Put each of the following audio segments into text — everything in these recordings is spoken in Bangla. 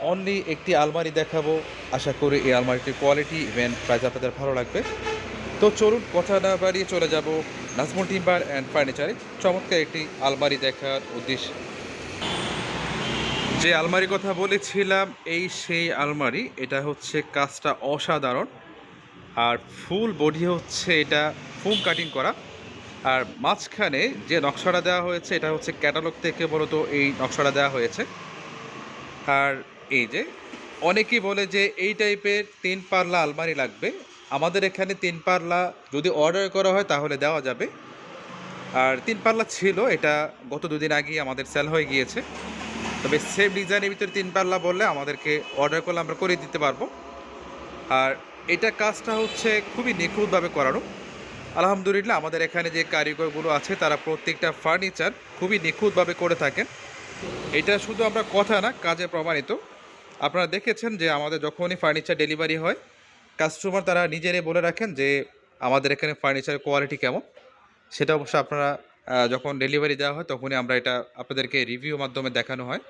অনলি একটি আলমারি দেখাবো। আশা করি এই আলমারিটির কোয়ালিটি ইভেন প্রাইস আপনাদের ভালো লাগবে। তো চলুন কথা না বাড়িয়ে চলে যাব নাজমুল টিম্বার অ্যান্ড ফার্নিচারে চমৎকার একটি আলমারি দেখার উদ্দেশ্যে। যে আলমারির কথা বলেছিলাম, এই সেই আলমারি, এটা হচ্ছে কাজটা অসাধারণ। আর ফুল বডি হচ্ছে এটা ফোম কাটিং করা। আর মাঝখানে যে নকশাটা দেওয়া হয়েছে, এটা হচ্ছে ক্যাটালগ থেকে মূলত এই নকশাটা দেওয়া হয়েছে। আর এই যে, অনেকেই বলে যে এই টাইপের তিন পাল্লা আলমারি লাগবে। আমাদের এখানে তিন পাল্লা যদি অর্ডার করা হয় তাহলে দেওয়া যাবে। আর তিন পাল্লা ছিল, এটা গত দুদিন আগেই আমাদের সেল হয়ে গিয়েছে। তবে সেম ডিজাইনের ভিতরে তিন পাল্লা বললে আমাদেরকে অর্ডার করলে আমরা করে দিতে পারব। আর এটা কাজটা হচ্ছে খুবই নিখুঁতভাবে করানো। আলহামদুলিল্লাহ, আমাদের এখানে যে কারিগরগুলো আছে, তারা প্রত্যেকটা ফার্নিচার খুবই নিখুঁতভাবে করে থাকেন। এটা শুধু আমরা কথা না, কাজে প্রমাণিত। আপনারা দেখেছেন যে আমাদের যখনই ফার্নিচার ডেলিভারি হয় কাস্টমার তারা নিজেরাই বলে রাখেন যে আমাদের এখানে ফার্নিচারের কোয়ালিটি কেমন। সেটা অবশ্য আপনারা যখন ডেলিভারি দেওয়া হয় তখনই আমরা এটা আপনাদেরকে রিভিউ মাধ্যমে দেখানো হয়।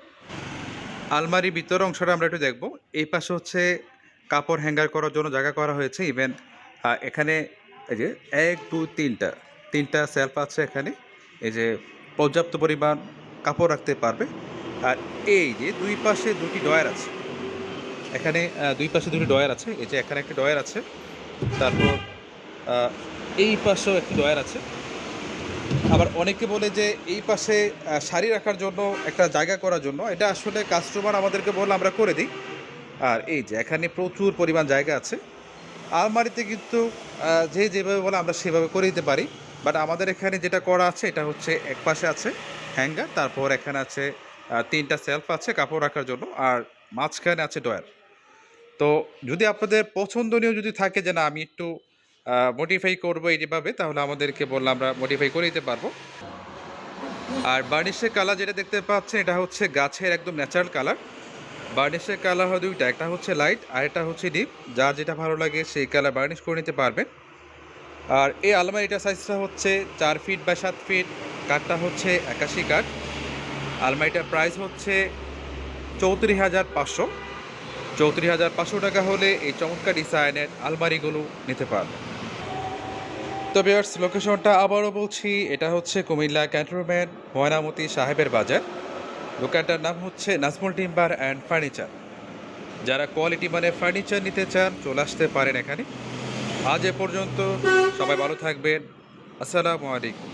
আলমারির ভিতর অংশটা আমরা একটু দেখব। এই পাশে হচ্ছে কাপড় হ্যাঙ্গার করার জন্য জায়গা করা হয়েছে। ইভেন এখানে এই যে এক দু তিনটা তিনটা সেলফ আছে এখানে। এই যে পর্যাপ্ত পরিমাণ কাপড় রাখতে পারবে। আর এই যে দুই পাশে দুটি ডয়ার আছে। এখানে দুই পাশে দুটি ডয়ার আছে। এই যে এখানে একটি ডয়ার আছে, তারপর এই পাশেও একটি ডয়ার আছে। আবার অনেকে বলে যে এই পাশে শাড়ি রাখার জন্য, একটা জায়গা করার জন্য, এটা আসলে কাস্টমার আমাদেরকে বললে, আমরা করে দিই। আর এই যে এখানে প্রচুর পরিমাণ জায়গা আছে। আলমারিতে কিন্তু যে যেভাবে বলে, আমরা সেভাবে করে দিতে পারি। বাট আমাদের এখানে যেটা করা আছে, এটা হচ্ছে এক পাশে আছে হ্যাঙ্গার, তারপর এখানে আছে তিনটা সেলফ আছে কাপড় রাখার জন্য, আর মাঝখানে আছে ডয়ার তো যদি আপনাদের পছন্দনীয় যদি থাকে যে না, আমি একটু মডিফাই করব এইভাবে তাহলে আমাদেরকে বললে আমরা মডিফাই করে দিতে পারব। আর বার্নিশের কালার যেটা দেখতে পাচ্ছেন, এটা হচ্ছে গাছের একদম ন্যাচারাল কালার বার্নিশের কালার হয় দুইটা, একটা হচ্ছে লাইট আর একটা হচ্ছে ডিপ যার যেটা ভালো লাগে, সেই কালার বার্নিশ করে নিতে পারবেন। আর এই আলমারিটার সাইজটা হচ্ছে চার ফিট বা সাত ফিট কাঠটা হচ্ছে একাশি কাঠ আলমারিটার প্রাইস হচ্ছে চৌত্রিশ হাজার পাঁচশো। চৌত্রিশ হাজার পাঁচশো টাকা হলে এই চমৎকার ডিজাইনের আলমারিগুলো নিতে পারবেন তো বিয়ার্স লোকেশনটা আবারও বলছি, এটা হচ্ছে কুমিল্লা ক্যান্টনমেন্ট ময়নামতি সাহেবের বাজার। দোকানটার নাম হচ্ছে নাজমুল টিম্বার অ্যান্ড ফার্নিচার। যারা কোয়ালিটি মানে ফার্নিচার নিতে চান, চলে আসতে পারেন এখানে। আজ এ পর্যন্ত সবাই ভালো থাকবেন। আসসালামু আলাইকুম।